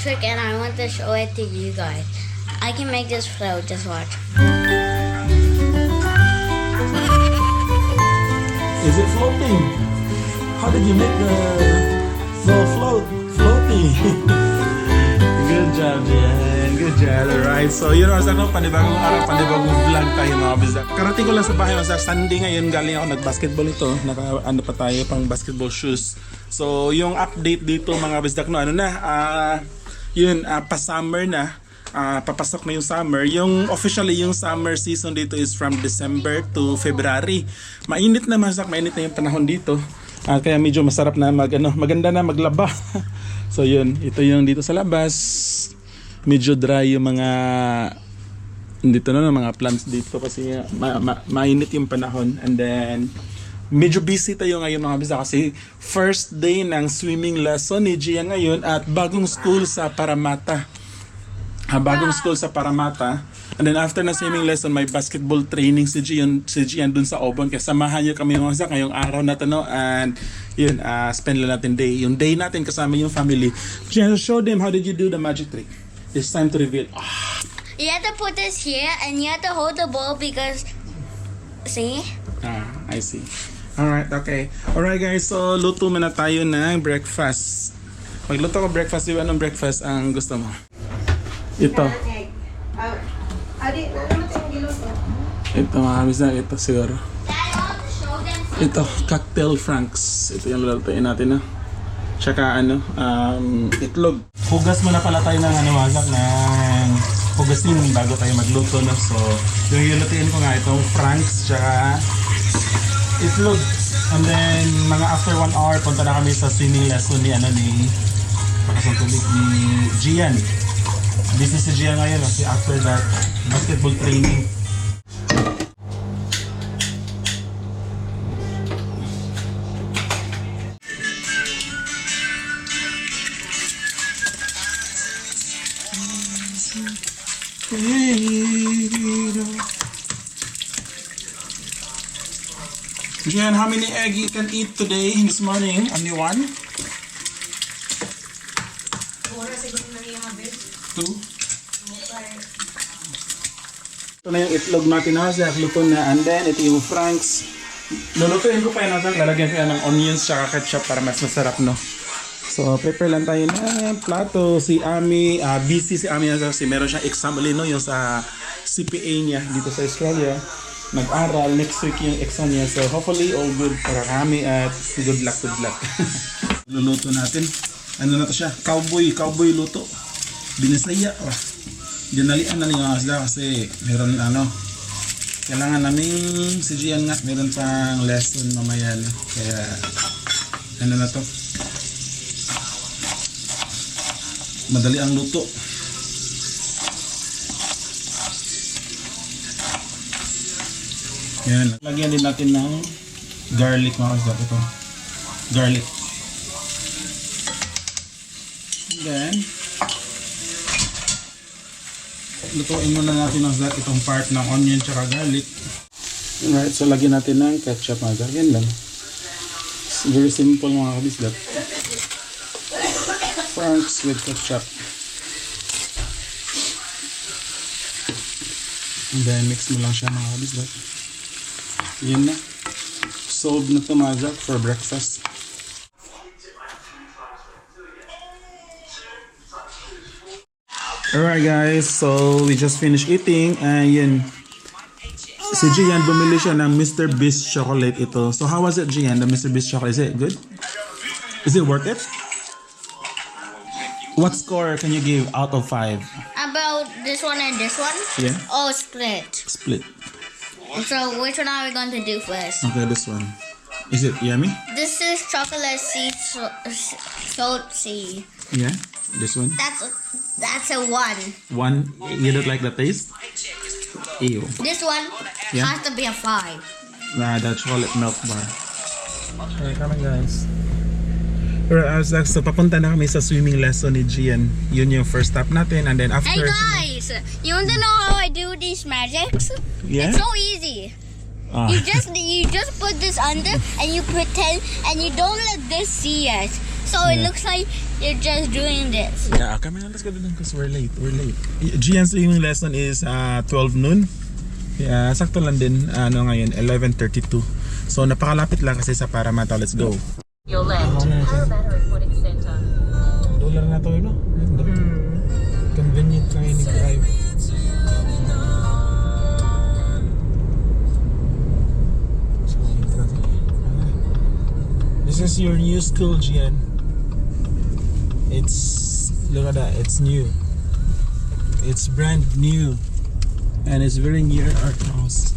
trick and I want to show it to you guys. I can make this float, just watch. Is it floating? How did you make the the float floating? Good job, Jen. Good job. Alright. So, yun was ano, panibagong araw, panibagong vlog tayo mga bizak. Karating ko lang sa bahay mga Sunday ngayon, galing ako nag-basketball ito. Naka, ano pa tayo, pang basketball shoes. So, yung update dito mga bizak, no, ano na, ah, yun, ah, pa-summer na. Ah, papasok na yung summer. Yung officially yung summer season dito is from December to February. Mainit na masak, mainit na yung panahon dito. Ah, kaya medyo masarap na mag ano, maganda na maglaba. so yun, ito yung dito sa labas. Medyo dry yung mga dito na mga plants dito kasi ma- ma- mainit yung panahon and then medyo busy tayo ngayon mga bisa kasi first day ng swimming lesson ni Gia ngayon at bagong school sa Paramata. Ah, bagong school sa Paramata. And then after na swimming lesson, may basketball training si Gian, si Gian dun sa Obon. Kaya samahan niyo kami mga sa ngayong araw na to, no? And yun, ah, spend lang natin day. Yung day natin kasama yung family. Gian, show them how did you do the magic trick. It's time to reveal. Ah, You have to put this here and you have to hold the ball because, see? ah, I see. Alright, okay. Alright guys, so luto muna tayo ng breakfast. Magluto ko breakfast. Ba anong breakfast ang gusto mo? Ito. Ah, ano? Ito mga kabisa, ito siguro. Ito, cocktail franks. Ito yung lulutuin natin, no? Tsaka ano, um, itlog. Hugas muna pala tayo ng ano, wasak ng hugasin bago tayo magluto, no? So, yung lulutuin ko nga itong franks, tsaka itlog. And then, mga after one hour, punta na kami sa swimming lesson ni, ano, ni, pakasang tubig, ni Gian. Busy si Gian ngayon, kasi after that, basketball training. Jen, how many egg you can eat today, this morning? Only one? Two? Ito na yung itlog natin na siya, luto na. And then, ito yung franks. Lulutuin ko pa yun natin. Lalagyan ko yan ng onions tsaka ketchup para mas masarap, no? So, prepare lang tayo ng plato. Si Ami, ah, busy si Ami na kasi meron siyang exam no? Yung sa CPA niya dito sa Australia. Nag-aral. Next week yung exam niya. So, hopefully, all good para kami at good luck, good luck. Luluto natin. Ano na to siya? Cowboy, cowboy luto. Binisaya. Oh. Dinalian na niya sila kasi meron ano, kailangan namin si Gian nga, meron pang lesson mamaya. No? Kaya, ano na to? Madali ang luto. Yan. Lagyan din natin ng garlic mga kasap. Ito. Garlic. And then, lutuin muna natin ng zat itong part ng onion tsaka garlic. Alright, so lagyan natin ng ketchup mga garlic. Yan lang. It's very simple mga kabisdat. Franks with ketchup. And then mix mo lang siya mga kabisdat. Yan na. Solved na to mga for breakfast. Alright guys, so we just finished eating and yun. Si Gian bumili siya ng Mr. Beast chocolate ito. So how was it Gian, the Mr. Beast chocolate? Is it good? Is it worth it? What score can you give out of 5? about this one and this one. Yeah. Oh, split. Split. So which one are we going to do first? Okay, this one. Is it yummy? This is chocolate seed so- salty. Yeah. This one. That's a, that's a one. One, you don't like the taste? Ew. This one Yeah. has to be a five. Nah, the chocolate milk bar. Okay, come on guys. Alright, as so papunta na kami sa swimming lesson ni Gian. Yun yung first stop natin and then after... Hey guys, you want to know how I do these magics? Yeah? It's so easy. Ah. You just you just put this under and you pretend and you don't let this see us. So it looks like you're just doing this. Yeah, kami na, let's go dun because we're late. We're late. Gian's swimming lesson is uh, 12 noon. Yeah, sakto lang din. Ano ngayon, 11.32. So, napakalapit lang kasi sa Paramata. Let's go. Your left. Parramatta Aquatic Centre. Dollar na to, no? Ganda. Convenient kayo ni drive. So, ito na to. This is your new school, Gian. It's, look at that, it's new. It's brand new. And it's very near our house.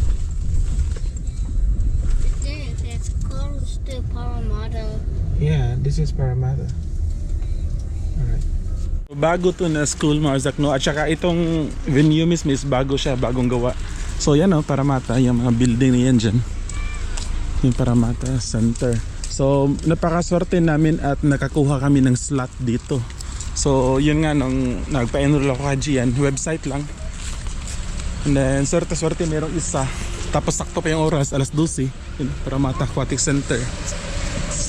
This is Parramatta. Alright. Bago to na school Marzak no at saka itong venue mismo is bago siya, bagong gawa. So yan oh, Parramatta, yung mga building na yan dyan. Yung Parramatta Center. So napakaswerte namin at nakakuha kami ng slot dito. So yun nga nung nagpa-enroll ako kay website lang. And then swerte-swerte merong isa. Tapos sakto pa yung oras, alas 12. Yun, Parramatta Aquatic Center.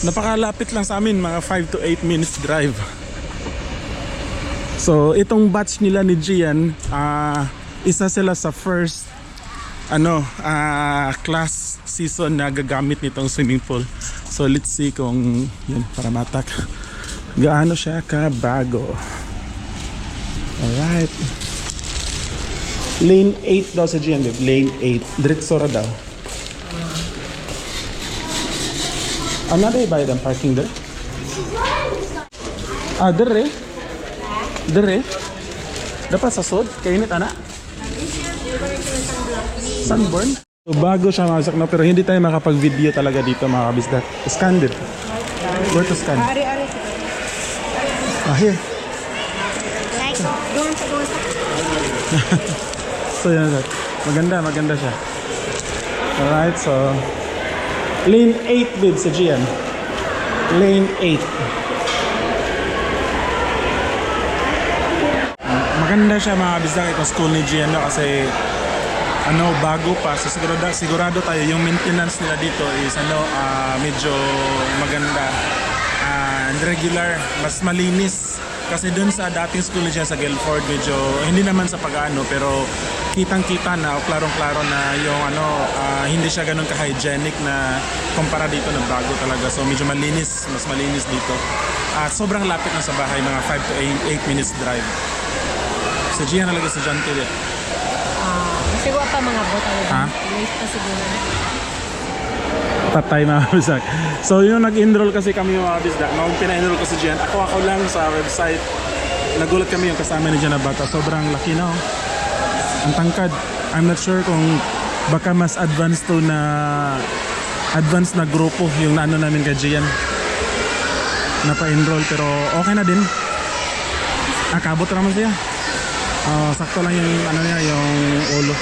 Napakalapit lang sa amin, mga 5 to 8 minutes drive. So, itong batch nila ni Gian, ah isa sila sa first ano, ah class season na gagamit nitong swimming pool. So, let's see kung yun, para matak. Gaano siya kabago. Alright. Lane 8 daw sa babe. Lane 8. Diretso ra daw. Ano na bayad ang parking there? Ah, dire. Dire. Dapat sa sud, kainit ana. Sunburn. So, bago siya masak na pero hindi tayo makapag-video talaga dito mga kabisdak. Scan it. Where to scan? Ari-ari. Ah, here. Like doon sa doon sa So yan. Maganda, maganda siya. Alright, so lane 8 bid sa Gian. Lane 8. Maganda siya mga bisdak itong school ni no, kasi ano bago pa so sigurado sigurado tayo yung maintenance nila dito is ano ah, medyo maganda Ah, and regular mas malinis kasi dun sa dating school ni Gian sa Guilford medyo hindi naman sa pag-ano pero kitang kita na o klarong klaro na yung ano ah, hindi siya ganun ka-hygienic na kumpara dito na bago talaga so medyo malinis mas malinis dito at sobrang lapit na sa bahay mga 5 to 8, minutes drive sa Gian talaga sa John Tillet Siguro pa mga bota. Ha? Wait pa siguro. patay mga bisdak. So yung nag-enroll kasi kami mga bisdak, nung pina-enroll ko si Jen, ako ako lang sa website. Nagulat kami yung kasama ni Jen na bata. Sobrang laki na oh. Ang tangkad. I'm not sure kung baka mas advanced to na advanced na grupo yung naano namin kay Gian na pa-enroll pero okay na din. Akabot naman siya. Ah, sakto lang yung ano niya, yung ulo.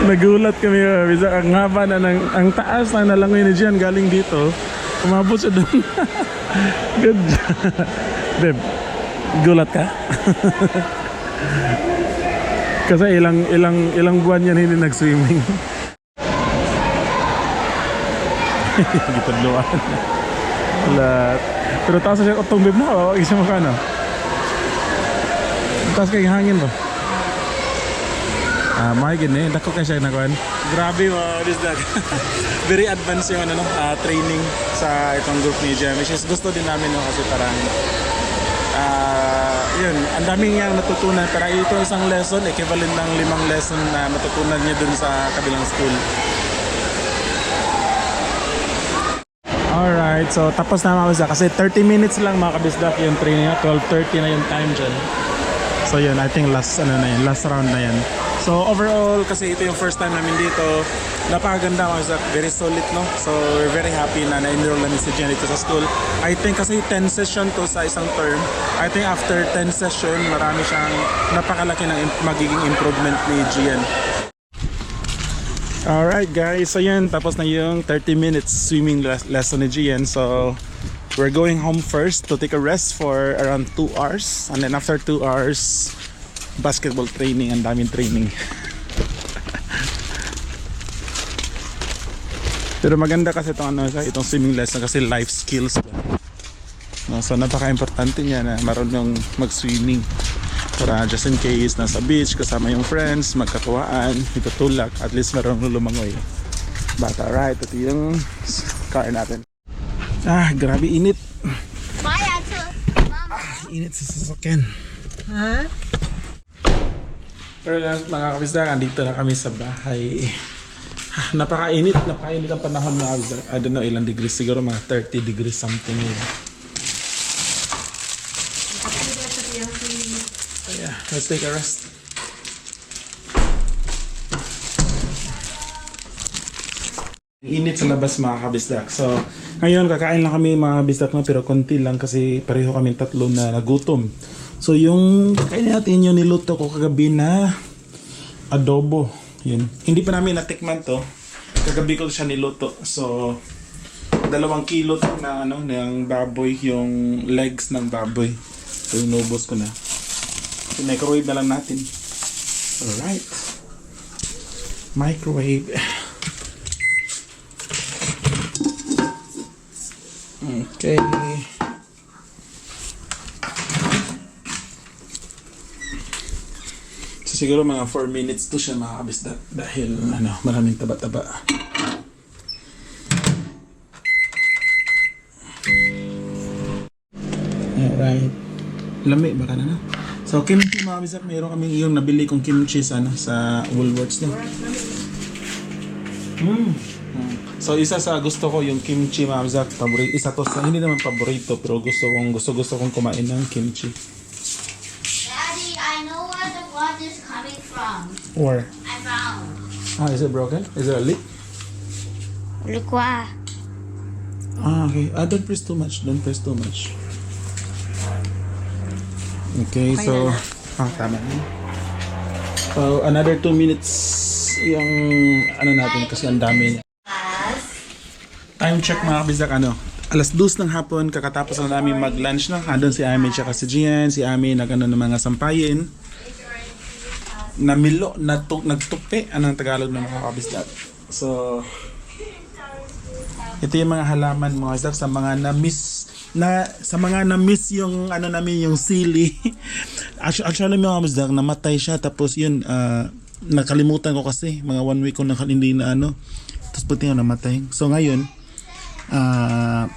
Nagulat kami, uh, bisa ang haba na ng, ang taas na nalangoy ni Gian galing dito. Umabot siya doon. Good job. Beb, gulat ka? Kasi ilang ilang ilang buwan yan hindi nag-swimming. Gitadluan. Lahat. Pero taas siya otong beb na, wawag siya makano. Taas kay hangin ba? Ah, uh, gini, dako kay siya nakuan. Grabe mga bisdag. Very advanced yung ano, no, ah, training sa itong group ni Jem. Which is gusto din namin no, kasi parang ah, yun, ang daming niyang natutunan. Pero ito isang lesson, equivalent ng limang lesson na matutunan niya dun sa kabilang school. Alright, so tapos na mga. Kasi 30 minutes lang mga kabisdak yung training niya. 12.30 na yung time dyan. So yun, I think last ano na yun, last round na yan. So overall, kasi ito yung first time namin dito, napakaganda mga kabisdak. Very solid, no? So we're very happy na na-enroll namin si Jen dito sa school. I think kasi 10 session to sa isang term. I think after 10 session, marami siyang napakalaki ng magiging improvement ni Gian. Alright guys, so yun, tapos na yung 30 minutes swimming les- lesson ni Gian. So, we're going home first to take a rest for around 2 hours. And then after 2 hours, basketball training, ang daming training. Pero maganda kasi itong, ano, itong swimming lesson kasi life skills. No, so napaka-importante niya na marunong mag-swimming. Para just in case nasa beach kasama yung friends, magkatuwaan, itutulak, at least marunong lumangoy. Bata, right? Ito yung car natin. Ah, grabe init. Bye, Axel. Init sa sasakyan. Ha? Pero guys, mga kabisda, andito na kami sa bahay. Ah, napakainit, napakainit ang panahon mga kabisda. I don't know ilang degrees, siguro mga 30 degrees something yun. Yeah, let's take a rest. Init sa labas mga kabisdak. So, ngayon kakain lang kami mga kabisdak no, pero konti lang kasi pareho kami tatlo na nagutom. So, yung kainin natin yung niluto ko kagabi na adobo. Yun. Hindi pa namin natikman to. Kagabi ko siya niluto. So, dalawang kilo to na ano, ng baboy, yung legs ng baboy. So, inubos ko na. So, microwave na lang natin. Alright. Microwave. Okay. Siguro mga 4 minutes to siya makakabisda dahil ano, maraming taba-taba. Alright. Lami baka na na. So kimchi mga kabisda, mayroon kaming yung nabili kong kimchi sa, ano, sa Woolworths na. Mm. So isa sa gusto ko yung kimchi mga kabisda, paborito. Isa to sa hindi naman paborito pero gusto kong gusto gusto kong kumain ng kimchi. Daddy, I know where the water is coming Or I found. ah, is it broken? Is it a leak? Look why. Ah, okay. Ah, don't press too much. Don't press too much. Okay, so... Ah, tama na. So, another two minutes yung ano natin kasi ang dami niya. Time check mga kabizak, ano? Alas 2 ng hapon, kakatapos na namin mag-lunch na. Andun si Ami tsaka si Gian. Si Ami nag-ano ng mga sampayin. Namilo, natuk, nagtupi. Anong Tagalog ng mga kabizak? So, ito yung mga halaman mga isdak sa mga na-miss na sa mga na-miss yung ano namin yung sili. actually, actually mga isdak namatay siya tapos yun ah, nakalimutan ko kasi mga one week ko na hindi na ano tapos pati nga namatay. So ngayon ah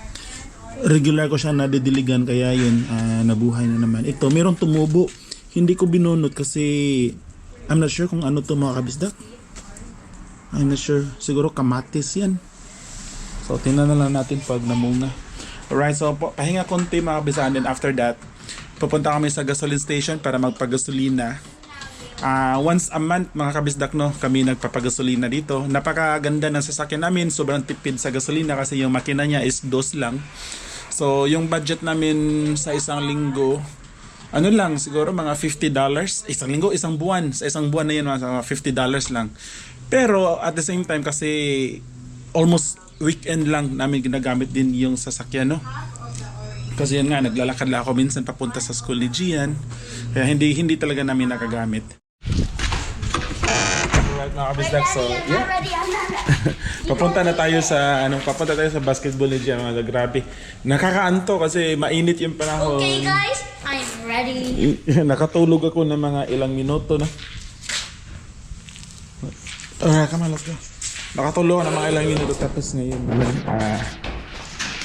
regular ko siya nadidiligan kaya yun ah, nabuhay na naman. Ito merong tumubo. Hindi ko binunot kasi I'm not sure kung ano to mga kabisdak. I'm not sure. Siguro kamatis yan. So, tingnan na lang natin pag namunga. Alright, so pahinga konti mga kabisan. Then after that, pupunta kami sa gasoline station para magpagasolina. Ah, once a month mga kabisdak no, kami nagpapagasolina dito. Napakaganda ng sasakyan namin, sobrang tipid sa gasolina kasi yung makina niya is dos lang. So, yung budget namin sa isang linggo, ano lang, siguro mga $50. Isang linggo, isang buwan. Sa isang buwan na yun, mga $50 lang. Pero at the same time kasi almost weekend lang namin ginagamit din yung sasakyan, no? Kasi yun nga, naglalakad lang ako minsan papunta sa school ni Gian. Kaya hindi hindi talaga namin nakagamit. Alright mga kabisdak, so yeah. Ready, I'm not ready. Papunta na tayo sa ano, papunta tayo sa basketball ni mga grabe. Nakakaanto kasi mainit yung panahon. Okay, guys, I'm ready. Nakatulog ako ng mga ilang minuto na. Alright, come on, let's go. Nakatulog ako ng mga ilang minuto tapos ngayon. Ah,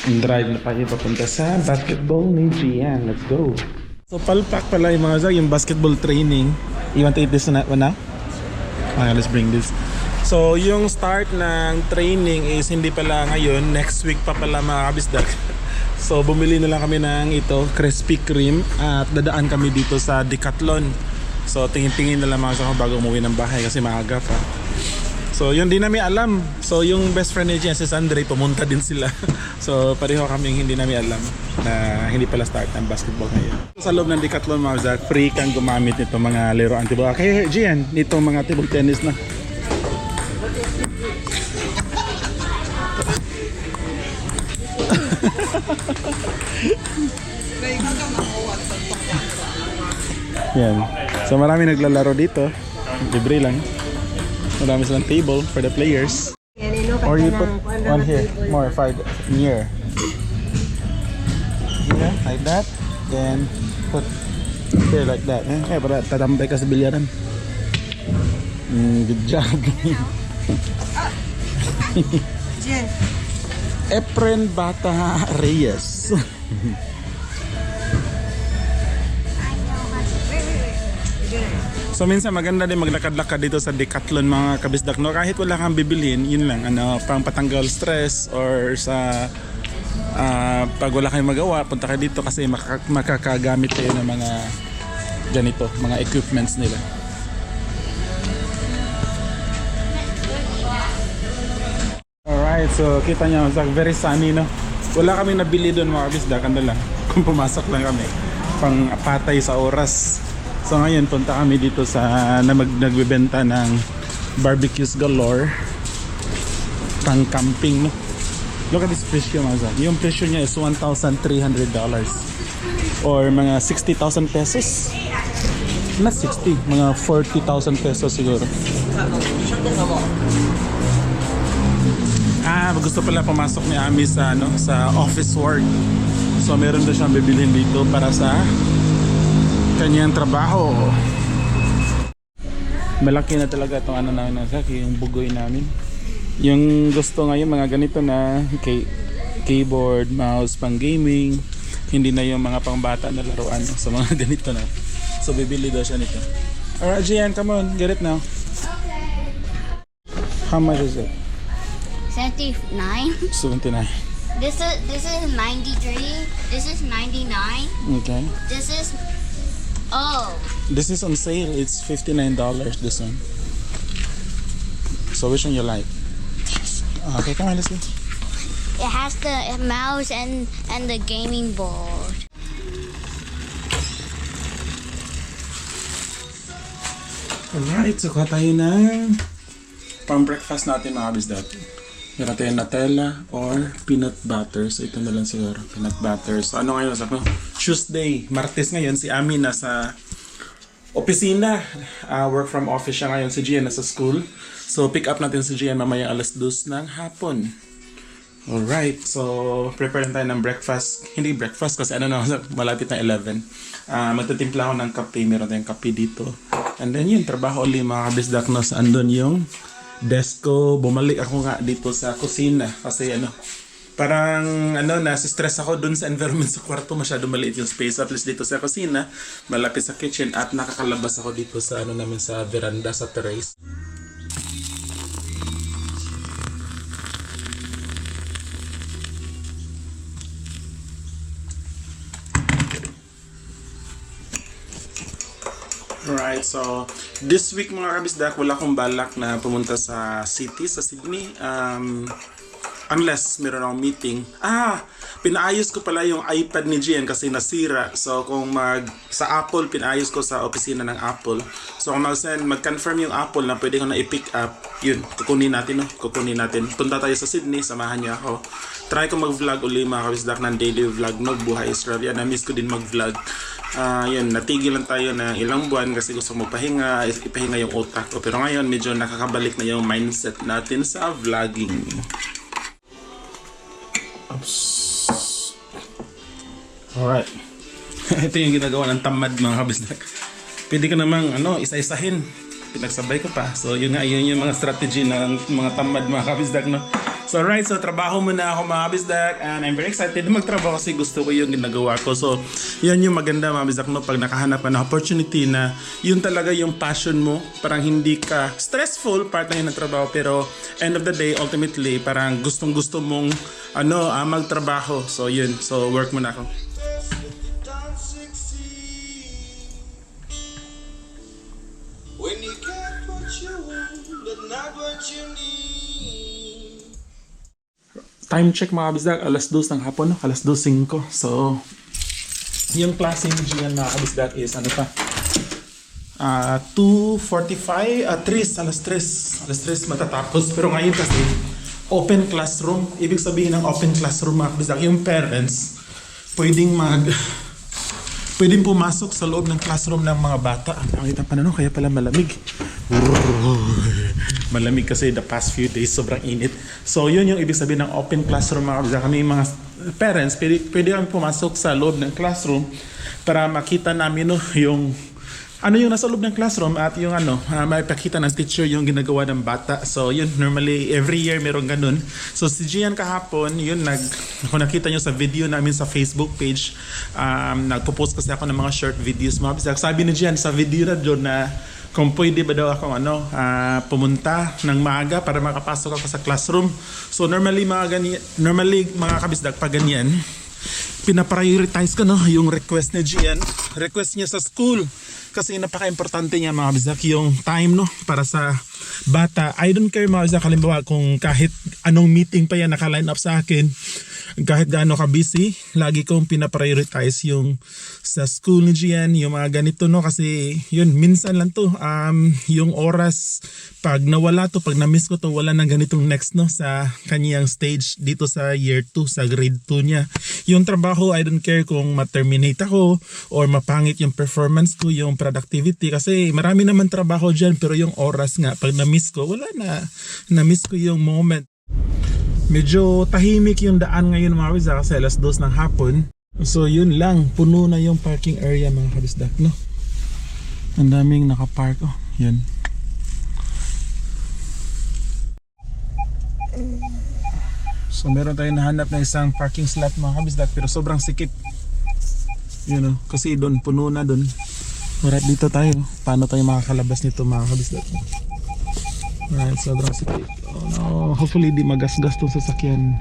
drive na tayo papunta sa basketball ni Gian. Let's go. So, palpak pala yung mga zag, yung basketball training. You want to eat this one one now? Okay, let's bring this. So, yung start ng training is hindi pala ngayon, next week pa pala mga kabisdak. So, bumili na lang kami ng ito, Krispy Kreme at dadaan kami dito sa Decathlon. So, tingin-tingin na lang mga kasama bago umuwi ng bahay kasi maaga pa. So, yun din namin alam. So, yung best friend ni Jen, si Sandre, pumunta din sila. so, pareho kaming hindi namin alam na hindi pala start ng basketball ngayon. Sa loob ng Decathlon, mga Zach, free kang gumamit nito mga laruan. Diba? Kaya, Gian, nito mga table tennis na. Yan. So marami naglalaro dito. Libre lang. Marami silang table for the players. Or you put one here, more five near. Yeah, like that. Then put there like that. Eh, eh para tatambay ka sa bilyaran. Mm, good job. Jen. Efren Bata Reyes. So minsan maganda din maglakad-lakad dito sa Decathlon mga kabisdak no kahit wala kang bibilhin yun lang ano pang patanggal stress or sa ah, pag wala kayong magawa punta kayo dito kasi makaka- makakagamit kayo ng mga ganito mga equipments nila Alright, so kita nyo, like very sunny, no? Wala kami nabili doon mga kabisdak, ano lang, kung pumasok lang kami, pang patay sa oras. So ngayon, punta kami dito sa, na mag, nagbibenta ng barbecues galore, pang camping, no? Look at this presyo mga. Yung presyo niya is $1,300 or mga 60,000 pesos. Not 60, mga 40,000 pesos siguro. Ah, gusto pala pumasok ni Ami sa ano, sa office work. So meron daw siyang bibilhin dito para sa kanyang trabaho. Malaki na talaga itong ano namin nasaki, yung bugoy namin. Yung gusto ngayon mga ganito na key, keyboard, mouse, pang gaming. Hindi na yung mga pangbata na laruan. So mga ganito na. So bibili daw siya nito. Alright, Gian, come on, get it now. How much is it? 79. 79. This is this is 93. This is 99. Okay. This is oh This is on sale. It's $59 this one. So which one you like? Okay, come on, let's go. it has the mouse and and the gaming board. Alright, so tayo ng pang breakfast natin mga bisdat. Meron tayong Nutella or peanut butter. So ito na lang siguro, peanut butter. So ano ngayon? Sa Tuesday, Martes ngayon, si Ami nasa opisina. Ah, work from office siya ngayon. Si Gian nasa school. So pick up natin si Gian mamaya alas 2 ng hapon. Alright, so prepare na tayo ng breakfast. Hindi breakfast kasi ano na, malapit na 11. Ah, magtitimpla ako ng kape. Meron tayong kape dito. And then yun, trabaho ulit mga kabisdak no. So, andun yung desk ko. Bumalik ako nga dito sa kusina. Kasi ano, parang ano, nasa stress ako dun sa environment sa kwarto. Masyado maliit yung space. At least dito sa kusina, malapit sa kitchen. At nakakalabas ako dito sa ano namin sa veranda, sa terrace. Alright, so this week mga kabisdak, wala akong balak na pumunta sa city, sa Sydney. Um, unless meron akong meeting. Ah, pinaayos ko pala yung iPad ni Gian kasi nasira. So kung mag sa Apple, pinaayos ko sa opisina ng Apple. So kung mag-send, mag-confirm yung Apple na pwede ko na i-pick up, yun, kukunin natin, no? Kukunin natin. Punta tayo sa Sydney, samahan niyo ako. Try ko mag-vlog uli mga kabisdak ng daily vlog, no? Buhay Australia. Na-miss ko din mag-vlog. Ah, yun, natigil lang tayo ng ilang buwan kasi gusto mo pahinga, ipahinga yung utak ko. Pero ngayon, medyo nakakabalik na yung mindset natin sa vlogging. Oops. Alright. Ito yung ginagawa ng tamad mga kabisdak. Pwede ka namang ano, isa-isahin. Pinagsabay ko pa. So yun nga, yun yung mga strategy ng mga tamad mga kabisdak. No? So right, so trabaho muna ako mga kabisdak and I'm very excited na magtrabaho kasi gusto ko yung ginagawa ko. So yan yung maganda mga kabisdak no, pag nakahanap ka ng opportunity na yun talaga yung passion mo. Parang hindi ka stressful part na ng trabaho pero end of the day, ultimately, parang gustong gusto mong ano, ah, magtrabaho. So yun, so work muna ako. Time check mga kabisdak, alas 2 ng hapon, alas 2.05. So, yung klase ni Gian mga kabisdak is ano pa? Ah, 2.45, ah 3, alas 3. Alas 3 matatapos. Pero ngayon kasi, open classroom. Ibig sabihin ng open classroom mga kabisdak, yung parents, pwedeng mag... pwedeng pumasok sa loob ng classroom ng mga bata. Ang nakita pa na no, kaya pala malamig. Malamig kasi the past few days sobrang init. So yun yung ibig sabihin ng open classroom mga kabisdak. Kami mga parents, pwede, pwede kami pumasok sa loob ng classroom para makita namin no, yung ano yung nasa loob ng classroom at yung ano, uh, may pakita ng teacher yung ginagawa ng bata. So yun, normally every year meron ganun. So si Gian kahapon, yun nag, kung nakita nyo sa video namin sa Facebook page, um, nagpo-post kasi ako ng mga short videos mga. Sabi ni Gian sa video na doon na kung pwede ba daw akong ano, ah, pumunta ng maaga para makapasok ako sa classroom. So normally mga ganyan, normally mga kabisdag pag ganyan, pinaprioritize ko no yung request ni Gian request niya sa school kasi napaka-importante niya mga bizak yung time no para sa bata I don't care mga bizak halimbawa kung kahit anong meeting pa yan naka-line up sa akin kahit gaano ka busy lagi kong pinaprioritize yung sa school ni Gian yung mga ganito no? Kasi yun minsan lang to um, yung oras pag nawala to pag na-miss ko to wala nang ganitong next no? Sa kanyang stage dito sa year 2 sa grade 2 niya. Yung trabaho I don't care kung ma-terminate ako or mapangit yung performance ko yung productivity. Kasi marami naman trabaho dyan pero yung oras nga pag na-miss ko wala na na-miss ko yung moment medyo tahimik yung daan ngayon mga kabisdak kasi alas dos ng hapon so yun lang puno na yung parking area mga kabisdak no ang daming nakapark oh yan So meron tayong nahanap na isang parking slot mga kabisdak pero sobrang sikip. You know, kasi doon puno na doon. Alright, dito tayo. Paano tayo makakalabas nito mga kabisdak? Alright, sobrang sikip. Oh no, hopefully di magasgas tong sasakyan.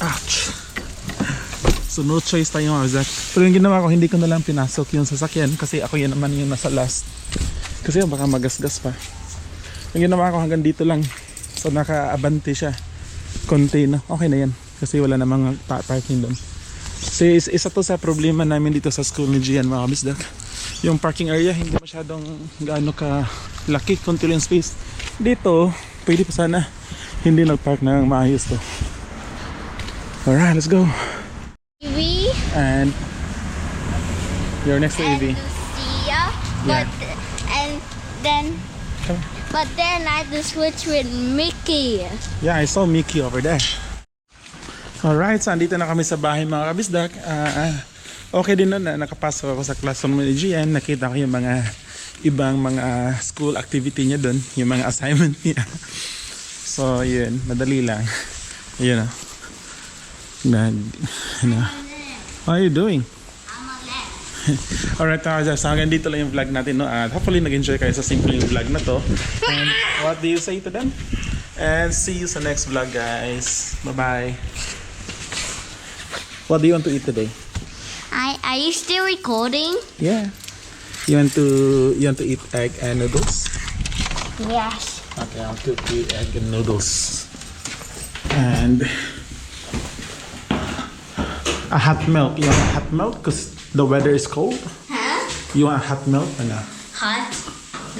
Ouch! So no choice tayo mga kabisdak. Pero yung ginawa ko, hindi ko na lang pinasok yung sasakyan kasi ako yan naman yung nasa last. Kasi baka magasgas pa. Yung ginawa ko hanggang dito lang. So naka-abante siya konti na okay na yan kasi wala namang pa- parking doon so is- isa to sa problema namin dito sa school ni Gian mga kabisdak yung parking area hindi masyadong gaano ka laki konti lang space dito pwede pa sana hindi nagpark ng maayos to alright let's go Evie and you're next to and Evie Lucia, but and then Come. but then I had to switch with Mickey. Yeah, I saw Mickey over there. Alright, so andito na kami sa bahay mga kabisdak. Ah, ah, okay din nun na nakapasok ako sa classroom ni Gian. Nakita ko yung mga ibang mga school activity niya doon. Yung mga assignment niya. So, yun. Madali lang. Yun ah. Nag, ano. How are you doing? Alright, mga so hanggang dito lang yung vlog natin, no? At hopefully nag-enjoy kayo sa simple yung vlog na to. And what do you say to them? And see you sa next vlog, guys. Bye-bye. What do you want to eat today? I are you still recording? Yeah. You want to you want to eat egg and noodles? Yes. Okay, I'll cook you egg and noodles. And a hot milk. You want a hot milk? Because the weather is cold. Huh? You want hot milk or not? Hot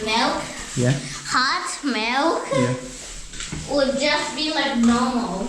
milk. Yeah? Hot milk Yeah. would just be like normal.